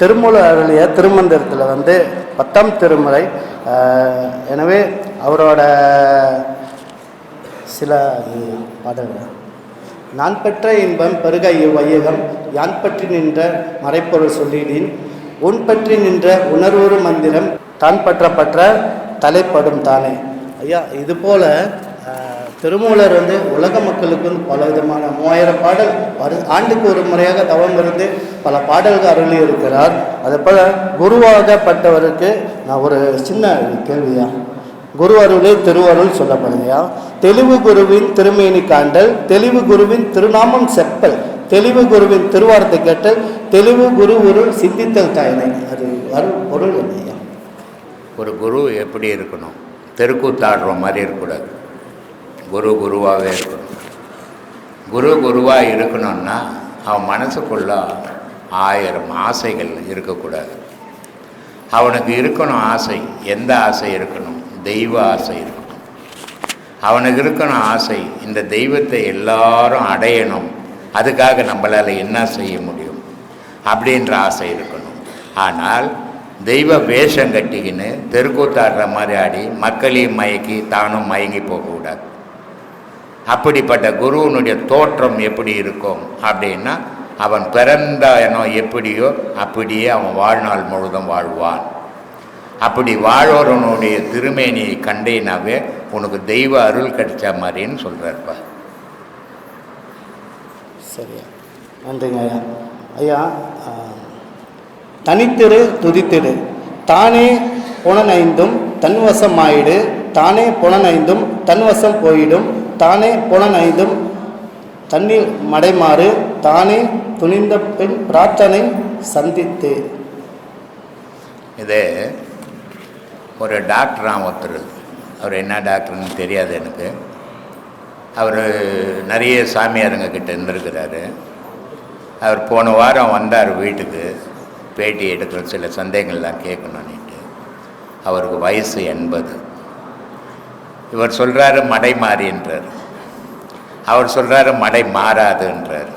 திருமூல அருளிய திருமந்திரத்தில் வந்து பத்தாம் திருமுறை எனவே அவரோட சில பாடல்கள். நான் பெற்ற இன்பம் பெருக வையகம் யான் பற்றி நின்ற மறைப்பொருள் சொல்லிடின் உன் பற்றி நின்ற உணர்வுறு மந்திரம் தான் பற்றப்பற்ற தலைப்படும் தானே. ஐயா இது போல திருமூலர் வந்து உலக மக்களுக்கு வந்து பல விதமான மூவாயிரம் பாடல் வரு ஆண்டுக்கு ஒரு முறையாக தவம் இருந்து பல பாடல்கள் அருளி இருக்கிறார் அதே போல் குருவாகப்பட்டவருக்கு நான் ஒரு சின்ன கேள்வியா? குரு அருளே திருவருள் சொல்லப்படுதையா தெளிவு குருவின் திருமேனி காண்டல் தெளிவு குருவின் திருநாமம் செப்பல் தெளிவு குருவின் திருவார்த்தை கேட்டல் தெளிவு குரு ஒரு சித்தித்தல் தாயினை. அது அருள் பொருள் இல்லையா ஒரு குரு எப்படி இருக்கணும்? தெருக்கூத்தாடுற மாதிரி இருக்கக்கூடாது. குரு குருவாகவே இருக்கணும். குரு குருவாக இருக்கணும்னா அவன் மனசுக்குள்ள ஆயிரம் ஆசைகள் இருக்கக்கூடாது. அவனுக்கு இருக்கணும் ஆசை எந்த ஆசை இருக்கணும்? தெய்வ ஆசை இருக்கணும். அவனுக்கு இருக்கணும் ஆசை இந்த தெய்வத்தை எல்லாரும் அடையணும். அதுக்காக நம்மளால் என்ன செய்ய முடியும்? அப்படின்ற ஆசை இருக்கணும். ஆனால் தெய்வ வேஷம் கட்டிக்கின்னு தெருக்கூத்தாடுற மாதிரி ஆடி மக்களையும் மயக்கி தானும் மயங்கி போகக்கூடாது. அப்படிப்பட்ட குருவனுடைய தோற்றம் எப்படி இருக்கும் அப்படின்னா அவன் பிறந்த இனம் எப்படியோ அப்படியே அவன் வாழ்நாள் முழுதும் வாழ்வான். அப்படி வாழ்வரனுடைய திருமேனியை கண்டேனாவே உனக்கு தெய்வ அருள் கிடைச்ச மாதிரின்னு சொல்கிறார்ப்பா சரியா? நன்றிங்க ஐயா. ஐயா தனித்திரு துதித்திடு தானே புலனைந்தும் தன்வசம் ஆயிடு தானே புலனைந்தும் தன்வசம் போயிடும். தானே புலனைந்தும் தண்ணீர் மடைமாறு தானே துணிந்த பின் பிரார்த்தனை சந்தித்து. இது ஒரு டாக்டராக ஒருத்தர் அவர் என்ன டாக்டர்னு தெரியாது எனக்கு. அவர் நிறைய சாமியாருங்க கிட்ட இருந்திருக்கிறாரு. அவர் போன வாரம் வந்தார் வீட்டுக்கு. பேட்டி எடுக்கிற சில சந்தேகங்கள்லாம் கேட்கணுன்னுட்டு அவருக்கு வயசு எண்பது. இவர் சொல்கிறாரு மடை மாறின்றார் அவர் சொல்கிறாரு மடை மாறாதுன்றார்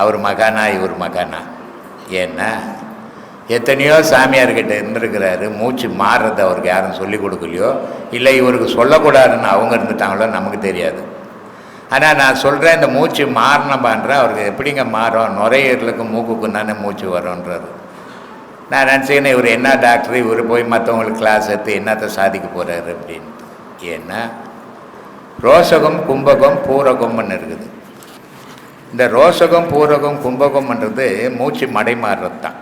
அவர் மகானா இவர் மகானா? ஏன்னா எத்தனையோ சாமியார்கிட்ட இருந்திருக்கிறாரு மூச்சு மாறுறது அவருக்கு யாரும் சொல்லிக் கொடுக்கலையோ இல்லை இவருக்கு சொல்லக்கூடாதுன்னு அவங்க இருந்துட்டாங்களோ நமக்கு தெரியாது. ஆனால் நான் சொல்கிறேன் இந்த மூச்சு மாறினப்பான்ற அவருக்கு எப்படிங்க மாறும்? நுரையீரலுக்கும் மூக்குக்கும் தானே மூச்சு வரும்ன்றாரு நான் நினச்சிக்கினேன் இவர் என்ன டாக்டர்? இவர் போய் மற்றவங்களுக்கு கிளாஸ் எடுத்து என்னத்தை சாதிக்க போகிறாரு அப்படின்ட்டு ஏன்னா ரோசகம் கும்பகம் பூரகம்னு இருக்குது. இந்த ரோசகம் பூரகம் கும்பகம்ன்றது மூச்சு மடை மாறுறது தான்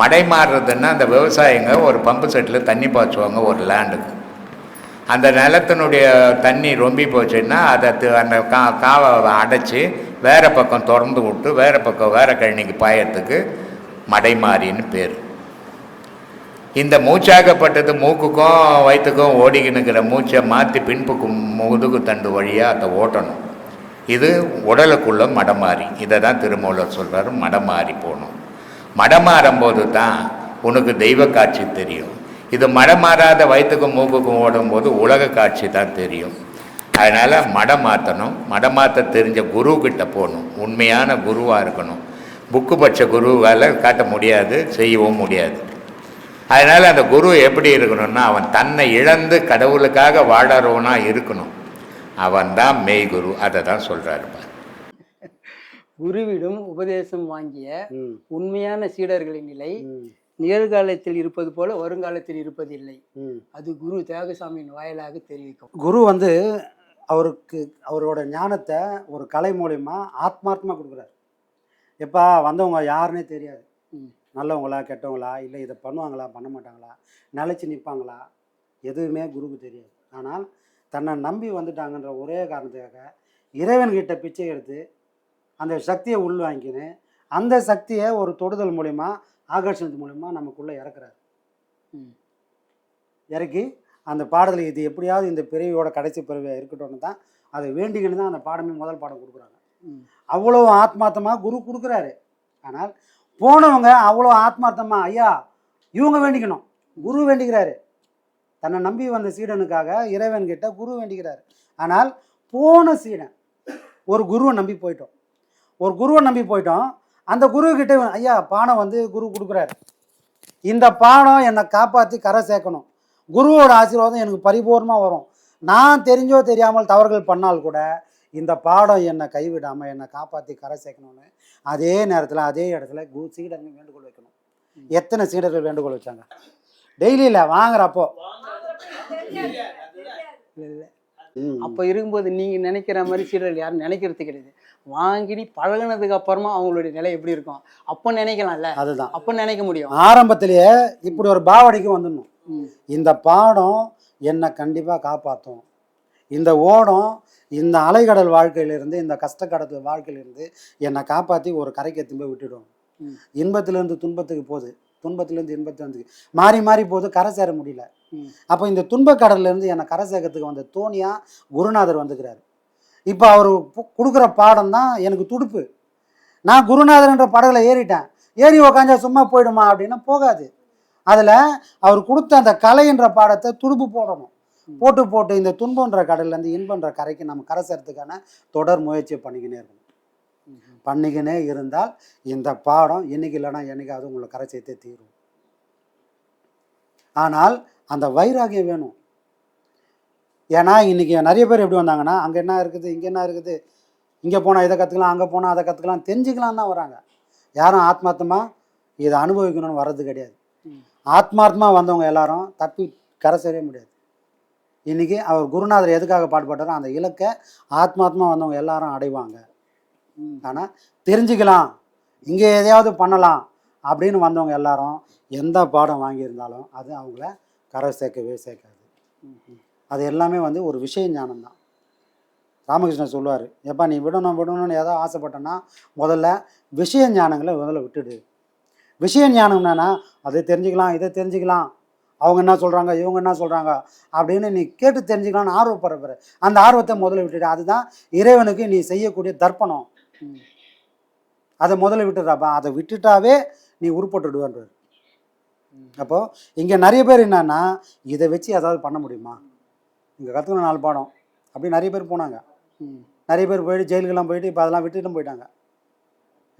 மடை மாறுறதுன்னா அந்த விவசாயிங்க ஒரு பம்பு செட்டில் தண்ணி பாய்ச்சுவாங்க ஒரு லேண்டுக்கு. அந்த நிலத்தினுடைய தண்ணி ரொம்பி போச்சுன்னா அதை அந்த கா காவை அடைச்சி வேறு பக்கம் திறந்து விட்டு வேறு பக்கம் வேறு கழனிக்கு பாயறதுக்கு மடைமாறின்னு பேர். இந்த மூச்சாகப்பட்டது மூக்குக்கும் வயிற்றுக்கும் ஓடிக்கினுக்கிற மூச்சை மாற்றி பின்புக்கும் முதுகு தண்டு வழியாக அதை ஓட்டணும். இது உடலுக்குள்ள மடமாறி. இதை தான் திருமூலர் சொல்கிறார் மடமாறி போகணும். மடமாறும்போது தான் உனக்கு தெய்வ காட்சி தெரியும். இது மடமாறாத வயிற்றுக்கும் மூக்குக்கும் ஓடும்போது உலக காட்சி தான் தெரியும். அதனால் மடம் மாற்றணும் மடம் மாற்ற தெரிஞ்ச குரு போகணும். உண்மையான குருவாக இருக்கணும். புக்கு பட்ச குருவால் காட்ட முடியாது செய்யவும் முடியாது. அதனால் அந்த குரு எப்படி இருக்கணும்னா அவன் தன்னை இழந்து கடவுளுக்காக வாழறவனா இருக்கணும். அவன் தான் மெய்குரு அதை தான் சொல்கிறாருப்பா குருவிடம் உபதேசம் வாங்கிய உண்மையான சீடர்களின் நிலை நிகழ்காலத்தில் இருப்பது போல வருங்காலத்தில் இருப்பதில்லை. அது குரு தியாகசாமியின் வாயிலாக தெரிவிக்கும். குரு வந்து அவருக்கு அவரோட ஞானத்தை ஒரு கலை மூலியமா ஆத்மார்த்தமாக கொடுக்குறாரு. எப்பா வந்தவங்க யாருன்னே தெரியாது. ம். நல்லவங்களா கெட்டவங்களா இல்லை இதை பண்ணுவாங்களா பண்ண மாட்டாங்களா நிலைச்சு நிற்பாங்களா எதுவுமே குருக்கு தெரியாது ஆனால் தன்னை நம்பி வந்துட்டாங்கன்ற ஒரே காரணத்துக்காக இறைவன்கிட்ட பிச்சை எடுத்து அந்த சக்தியை உள்வாங்கின்னு அந்த சக்தியை ஒரு தொடுதல் மூலிமா ஆகர்ஷணத்து மூலமா நமக்குள்ளே இறக்குறாரு ம். இறக்கி அந்த பாடத்தில் இது எப்படியாவது இந்த பிறவியோட கடைசி பிறவியாக இருக்கட்டும்னு தான் அதை வேண்டிக்கின்னு தான் அந்த பாடமே முதல் பாடம் கொடுக்குறாங்க. அவ்வளோ ஆத்மார்த்தமாக குரு கொடுக்குறாரு ஆனால் போனவங்க அவ்வளோ ஆத்மார்த்தமாக ஐயா இவங்க வேண்டிக்கணும். குரு வேண்டிக்கிறாரு. தன்னை நம்பி வந்த சீடனுக்காக இறைவன் கிட்ட குரு வேண்டிக்கிறாரு. ஆனால் போன சீடன் ஒரு குருவை நம்பி போயிட்டோம். ஒரு குருவை நம்பி போயிட்டோம். அந்த குருக்கிட்ட ஐயா பானம் வந்து குரு கொடுக்குறாரு. இந்த பானம் என்னை காப்பாற்றி கரை சேர்க்கணும். குருவோட ஆசீர்வாதம் எனக்கு பரிபூர்ணமாக வரும். நான் தெரிஞ்சோ தெரியாமல் தவறுகள் பண்ணால் கூட இந்த பாடம் என்னை கைவிடாமல் என்னை காப்பாற்றி கரை சேர்க்கணும்னு அதே நேரத்தில் அதே இடத்துல குரு சீடர்கள் வேண்டுகோள் வைக்கணும். எத்தனை சீடர்கள் வேண்டுகோள் வச்சாங்க? டெய்லி இல்லை வாங்குறப்போ. இல்லை இல்லை அப்போ இருக்கும்போது நீங்கள் நினைக்கிற மாதிரி சீடர்கள் யாரும் நினைக்கிறது கிடையாது. வாங்கி நீ பழகுனதுக்கு அப்புறமா அவங்களுடைய நிலை எப்படி இருக்கும்? அப்போ நினைக்கலாம்ல? அதுதான். அப்போ நினைக்க முடியும். ஆரம்பத்திலேயே இப்படி ஒரு பாவனைக்கு வந்துடணும். இந்த பாடம் என்னை கண்டிப்பாக காப்பாற்றும் இந்த ஓடம் இந்த அலைக்கடல் வாழ்க்கையிலிருந்து இந்த கஷ்டக்கடல் வாழ்க்கையிலிருந்து என்னை காப்பாற்றி ஒரு கரைக்கு எத்தும் போய் விட்டுடும். இன்பத்திலேருந்து துன்பத்துக்கு போகுது. துன்பத்திலேருந்து இன்பத்துக்கு மாறி மாறி போகுது கரை சேர முடியல. அப்போ இந்த துன்பக்கடல்லேருந்து என்னை கரை சேர்க்கறதுக்கு வந்த தோணியாக குருநாதர் வந்துக்கிறாரு. இப்போ அவர் கொடுக்குற பாடம் தான் எனக்கு துடுப்பு. நான் குருநாதர்ன்ற படகுல ஏறிட்டேன். ஏறி உக்காந்தா சும்மா போயிடுமா அப்படின்னா போகாது. அதில் அவர் கொடுத்த அந்த கலைன்ற பாடத்தை துடுப்பு போடணும். போட்டு போட்டு இந்த துன்பன்ற கடல்லேருந்து இன்பன்ற கரைக்கு நம்ம கரை சேர்றதுக்கான தொடர் முயற்சியை பண்ணிக்கினே இருக்கணும். பண்ணிக்கினே இருந்தால் இந்த பாடம் என்னைக்கு இல்லைன்னா என்னைக்காவது உங்களை கரை சேர்த்தே தீரும். ஆனால் அந்த வைராகியம் வேணும். ஏன்னா இன்னைக்கு நிறைய பேர் எப்படி வந்தாங்கன்னா அங்கே என்ன இருக்குது இங்கே என்ன இருக்குது இங்கே போனால் இதை கற்றுக்கலாம் அங்கே போனால் அதை கற்றுக்கலாம் தெரிஞ்சுக்கலாம் தான் வராங்க. யாரும் ஆத்மார்த்தமாக இதை அனுபவிக்கணும்னு வர்றது கிடையாது. ஆத்மார்த்தமாக வந்தவங்க எல்லாரும் தப்பி கரை சேரவே முடியாது. இன்னைக்கு அவர் குருநாதர் எதுக்காக பாடுபட்டாரோ அந்த இலக்கை ஆத்மார்த்தமாக வந்தவங்க எல்லாரும் அடைவாங்க. ஆனால் தெரிஞ்சுக்கலாம் இங்கே எதையாவது பண்ணலாம் அப்படின்னு வந்தவங்க எல்லாரும் எந்த பாடம் வாங்கியிருந்தாலும் அது அவங்கள கரை சேர்க்கவே சேர்க்காது. அது எல்லாமே வந்து ஒரு விஷய ஞானம் தான். ராமகிருஷ்ணன் சொல்லுவார் எப்பா நீ விடணும் விடணும்னு ஏதோ ஆசைப்பட்டேன்னா முதல்ல விஷய ஞானங்களை முதல்ல விட்டுடு. விஷய ஞானம் என்னன்னா அதை தெரிஞ்சுக்கலாம் இதை தெரிஞ்சுக்கலாம் அவங்க என்ன சொல்கிறாங்க இவங்க என்ன சொல்கிறாங்க அப்படின்னு நீ கேட்டு தெரிஞ்சுக்கலாம்னு ஆர்வப்படுற அந்த ஆர்வத்தை முதல்ல விட்டுட்டு அதுதான் இறைவனுக்கு நீ செய்யக்கூடிய தர்ப்பணம். ம். அதை முதல்ல விட்டுடுறாப்பா அதை விட்டுட்டாவே நீ உருப்பட்டுடுவேன்றார் அப்போது இங்கே நிறைய பேர் என்னன்னா இதை வச்சு ஏதாவது பண்ண முடியுமா? இங்கே கற்றுக்கணும் நாலு பாடம். அப்படி நிறைய பேர் போனாங்க. ம். நிறைய பேர் போயிட்டு ஜெயிலுக்கெல்லாம் போயிட்டு இப்போ அதெல்லாம் விட்டுட்டும் போயிட்டாங்க.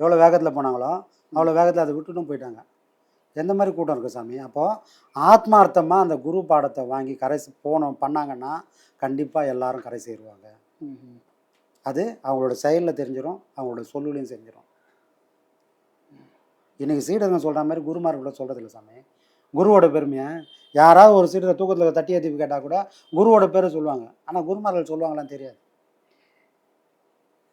எவ்வளோ வேகத்தில் போனாங்களோ அவ்வளோ வேகத்தில் அதை விட்டுட்டும் போயிட்டாங்க. எந்த மாதிரி கூட்டம் இருக்குது சாமி? அப்போது ஆத்மார்த்தமாக அந்த குரு பாடத்தை வாங்கி கரை போனோம் பண்ணாங்கன்னா கண்டிப்பாக எல்லாரும் கரை சேருவாங்க. அது அவங்களோட செயலில் தெரிஞ்சிடும் அவங்களோட சொல்லுலையும் தெரிஞ்சிடும் இன்னைக்கு சீடருங்க சொல்கிற மாதிரி குருமார்களை சொல்கிறது இல்லை சாமி. குருவோட பெருமையை யாராவது ஒரு சீடரை தூக்கத்தில் தட்டி ஏற்றி கேட்டால் கூட குருவோட பேரை சொல்லுவாங்க. ஆனால் குருமார்கள் சொல்லுவாங்களான்னு தெரியாது.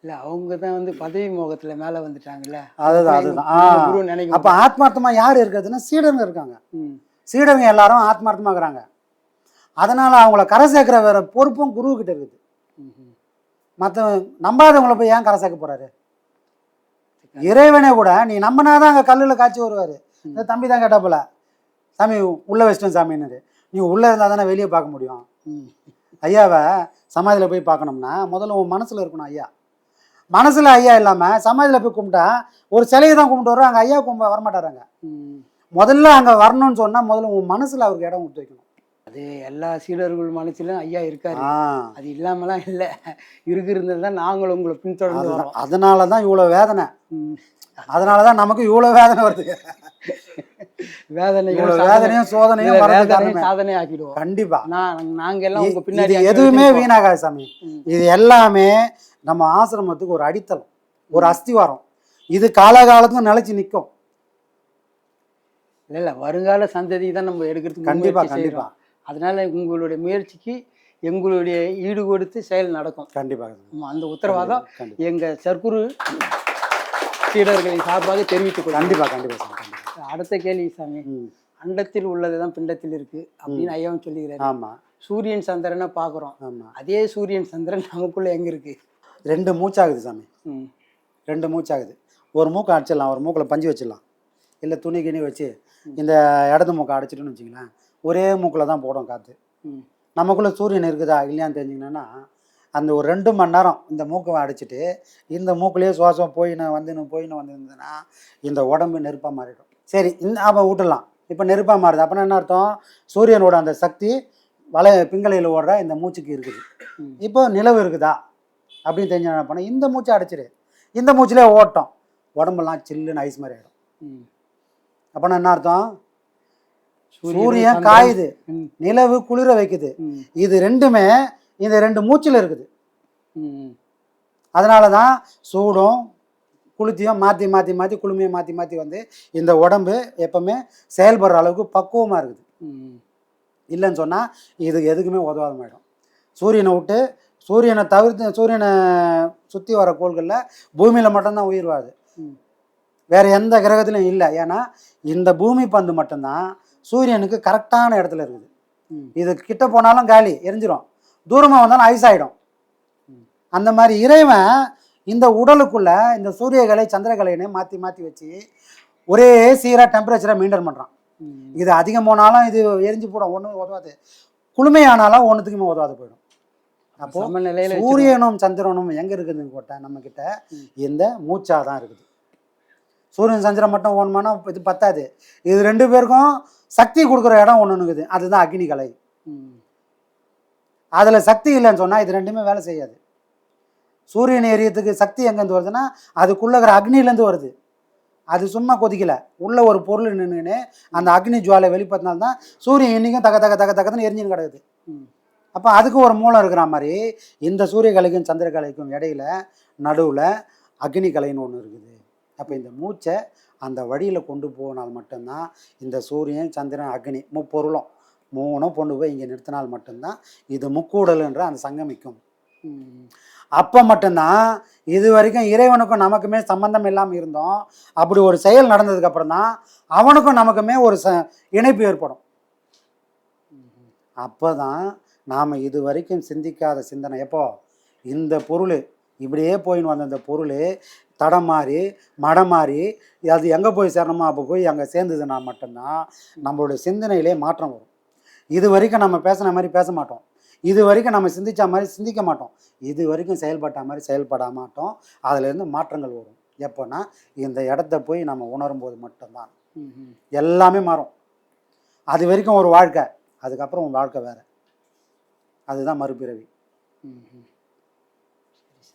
இல்ல அவங்க தான் வந்து பதவி மோகத்துல மேல வந்துட்டாங்கல்ல. அதுதான் அதுதான். எங்க ஆ. குரு நினைக்க அப்போ ஆத்மார்த்தமாக யார் இருக்கிறதுன்னா சீடருங்க இருக்காங்க. ம். சீடருங்க எல்லாரும் ஆத்மார்த்தமாக இருக்கிறாங்க அதனால் அவங்கள கரை சேர்க்குற வேற பொறுப்பும் குருவுக்கிட்ட இருக்குது. ம். ம். மற்ற நம்பாதவங்கள போய் ஏன் கரை சேர்க்க போறாரு? இறைவனே கூட நீ நம்பினாதான் அங்கே கல்லில் காய்ச்சி வருவார். இந்த தம்பி தான் கேட்டாப்புல சாமி உள்ளே வச்சிட்டேன் சாமின்னு நீ உள்ளே இருந்தால் தானே வெளியே பார்க்க முடியும். ஐயாவை சமாதியில் போய் பார்க்கணும்னா முதல்ல உன் மனசில் இருக்கணும் ஐயா. மனசில் ஐயா இல்லாமல் சமாதியில் போய் கும்பிட்டா ஒரு சிலையை தான் கும்பிட்டு வரும் அங்கே ஐயா கும்ப வரமாட்டாராங்க. முதல்ல அங்கே வரணும்னு சொன்னால் முதல்ல உன் மனசில் அவருக்கு இடம் கொடுத்து வைக்கணும். அது எல்லா சீடர்கள் மனசிலும் ஐயா இருக்காரு. அது இல்லாமலாம் இல்லை. இருக்கிறது தான் நாங்களும் உங்களை பின்தொடர்ந்து வரோம் அதனால தான் இவ்வளோ வேதனை. அதனால தான் நமக்கு இவ்வளோ வேதனை வருது. வேதனையும் சோதனையும் சாதனை ஆக்கிடுவோம் கண்டிப்பா. நான் நாங்க எல்லாம் உங்க பின்னாடி எதுவுமே. வீணாகாது சாமி. இது எல்லாமே நம்ம ஆசிரமத்துக்கு ஒரு அடித்தளம் ஒரு அஸ்திவாரம். இது காலகாலத்துக்கும் நிலைச்சு நிற்கும் இல்ல இல்ல வருங்கால சந்ததி தான் நம்ம எடுக்கிறதுக்கு கண்டிப்பா முயற்சி கண்டிப்பா செய்றோம். அதனால உங்களுடைய முயற்சிக்கு எங்களுடைய ஈடு கொடுத்து செயல் நடக்கும். கண்டிப்பா ஆமா, அந்த உத்தரவாதம் கண்டிப்பா எங்க சர்க்குரு சீடர்களின் சார்பாக தெரிவித்துக் கொள்கிறேன். கண்டிப்பா கண்டிப்பா சாமி கண்டிப்பா. அடுத்த கேள்வி சாமி அண்டத்தில் உள்ளதுதான் பிண்டத்தில் இருக்கு அப்படின்னு ஐயாவும் சொல்லுகிறாரு ஆமா. சூரியன் சந்திரனை பார்க்குறோம். ஆமா. அதே சூரியன் சந்திரன் நமக்குள்ள எங்க இருக்கு? ரெண்டு மூச்சாகுது சாமி. ரெண்டு மூச்சாகுது. ஒரு மூக்கு அடிச்சிடலாம் ஒரு மூக்கில் பஞ்சு வச்சிடலாம். இல்லை துணி கிணி வச்சு இந்த இடது மூக்கை அடைச்சிட்டுன்னு வச்சிங்களேன் ஒரே மூக்கில் தான் போடும் காற்று. நமக்குள்ளே சூரியன் இருக்குதா இல்லையான்னு தெரிஞ்சிங்கன்னா அந்த ஒரு ரெண்டு மணி நேரம் இந்த மூக்கை அடைச்சிட்டு இந்த மூக்குலேயே சுவாசம் போயின்னு வந்துன்னு போயின்னு வந்துருந்ததுன்னா இந்த உடம்பு நெருப்பாக மாறிடும். சரி இந்த அப்போ விட்டுடலாம் இப்போ நெருப்பாக மாறுது. அப்படின்னா என்ன அர்த்தம்? சூரியனோட அந்த சக்தி வலை பிங்களையில் ஓடுற இந்த மூச்சுக்கு இருக்குது. இப்போ நிலவு இருக்குதா? அப்படின்னு தெரிஞ்சு என்ன பண்ண இந்த மூச்சை அடைச்சிரு இந்த மூச்சிலே ஓட்டம் உடம்பெல்லாம் சில்லுன்னு ஐஸ் மாதிரி ஆகிடும் ம். அப்போனா என்ன அர்த்தம் சூரியன். காயுது. நிலவு குளிர வைக்குது. இது ரெண்டுமே இந்த ரெண்டு மூச்சில் இருக்குது. அதனால தான் சூடும் குளுத்தியும் மாற்றி மாற்றி மாற்றி குளுமையை மாற்றி மாற்றி வந்து இந்த உடம்பு எப்பவுமே செயல்படுற அளவுக்கு பக்குவமாக இருக்குது ம். இல்லைன்னு சொன்னால் இது எதுக்குமே உதவாத போயிடும் சூரியனை விட்டு சூரியனை தவிர்த்து சூரியனை சுற்றி வர கோள்களில் பூமியில் மட்டும்தான் உயிர் வாழுது. ம். வேற எந்த கிரகத்திலும் இல்லை. ஏன்னா இந்த பூமி பந்து மட்டும்தான் சூரியனுக்கு கரெக்டான இடத்துல இருக்குது. இது கிட்ட போனாலும் காலி எரிஞ்சிரும். தூரமாக வந்தாலும் ஐஸ் ஆகிடும் அந்த மாதிரி இறைவன் இந்த உடலுக்குள்ள இந்த சூரியகலை சந்திரகலைன்னு மாற்றி மாற்றி வச்சு ஒரே சீராக டெம்பரேச்சரை மெயின்டைன் பண்ணுறான். இது அதிகம் போனாலும் இது எரிஞ்சு போடும். ஒன்றும் உதவாது. குளுமையானாலும் ஒன்றுத்துக்குமே உதவாது போயிடும். அப்போ. சூரியனும் சந்திரனும் எங்க இருக்குதுன்னு போட்ட நம்ம கிட்ட. இந்த மூச்சா தான் இருக்குது சூரியன் சந்திரன் மட்டும் ஓணுமானா இது பத்தாது இது ரெண்டு பேருக்கும் சக்தி கொடுக்குற இடம் ஒன்று இருக்குது அதுதான் அக்னி கலை ம். அதுல சக்தி இல்லைன்னு சொன்னா இது ரெண்டுமே வேலை செய்யாது சூரியன் எரியத்துக்கு சக்தி எங்கேருந்து வருதுன்னா அதுக்குள்ள இருக்கிற அக்னிலேருந்து வருது அது சும்மா கொதிக்கல உள்ள ஒரு பொருள் நின்றுன்னு அந்த அக்னி ஜுவாலை வெளிப்படுத்தினால்தான் தான் சூரியன் இன்னைக்கும் தக தக தக தகன்னு எரிஞ்சுன்னு கிடக்குது ம். அப்போ அதுக்கு ஒரு மூலம் இருக்கிற மாதிரி இந்த சூரியகலைக்கும் சந்திரகலைக்கும் இடையில நடுவில் அக்னி கலைன்னு ஒன்று இருக்குது. அப்போ இந்த மூச்சை அந்த வழியில் கொண்டு போனால் மட்டும்தான் இந்த சூரியன் சந்திரன் அக்னி முப்பொருளும் மூணும் கொண்டு போய் இங்கே நிறுத்தினால் மட்டும்தான் இது முக்கூடல்ன்ற அந்த சங்கமிக்கும். அப்போ மட்டும்தான் இது வரைக்கும் இறைவனுக்கும் நமக்குமே சம்பந்தம் இல்லாமல் இருந்தோம். அப்படி ஒரு செயல் நடந்ததுக்கு அப்புறம் தான் அவனுக்கும் நமக்குமே ஒரு ச இணைப்பு ஏற்படும். அப்போ தான் நாம் இது வரைக்கும் சிந்திக்காத சிந்தனை. எப்போ? இந்த பொருள். இப்படியே போயின்னு வந்த இந்த பொருள் தடம் மாறி மடம் மாறி அது எங்கே போய் சேரணுமோ அப்போ போய் அங்கே சேர்ந்ததுன்னா மட்டும்தான் நம்மளுடைய சிந்தனையிலே மாற்றம் வரும். இது வரைக்கும் நம்ம பேசின மாதிரி பேச மாட்டோம். இது வரைக்கும் நம்ம சிந்திச்ச மாதிரி சிந்திக்க மாட்டோம். இது வரைக்கும் செயல்பட்ட மாதிரி செயல்பட மாட்டோம். அதுலேருந்து மாற்றங்கள் வரும். எப்போன்னா இந்த இடத்த போய் நம்ம உணரும் போது மட்டும்தான். எல்லாமே மாறும். அது வரைக்கும் ஒரு வாழ்க்கை. அதுக்கப்புறம் உன் வாழ்க்கை வேற. அதுதான் மறுபிறவி.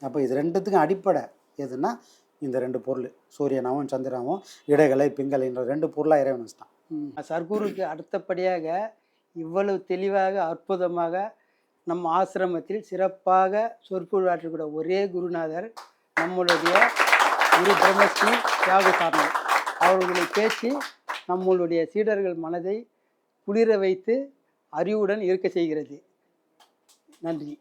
அப்போ இது ரெண்டுத்துக்கும் அடிப்படை. எதுனா இந்த ரெண்டு பொருள். சூரியனாவும் சந்திராவும் இடைகளை பிங்கலைன்ற ரெண்டு பொருளாக இறைவன் வச்சுட்டான் ம். சர்க்குருக்கு அடுத்தபடியாக இவ்வளவு தெளிவாக அற்புதமாக நம் ஆசிரமத்தில் சிறப்பாக சொற்பொழிவாற்றக்கூடிய ஒரே குருநாதர் நம்மளுடைய குரு பிரம்மஸ்ரீ தியாக சாரணம் அவர்களை பேசி நம்மளுடைய சீடர்கள் மனதை குளிர வைத்து அறிவுடன் இருக்க செய்கிறது. நன்றி.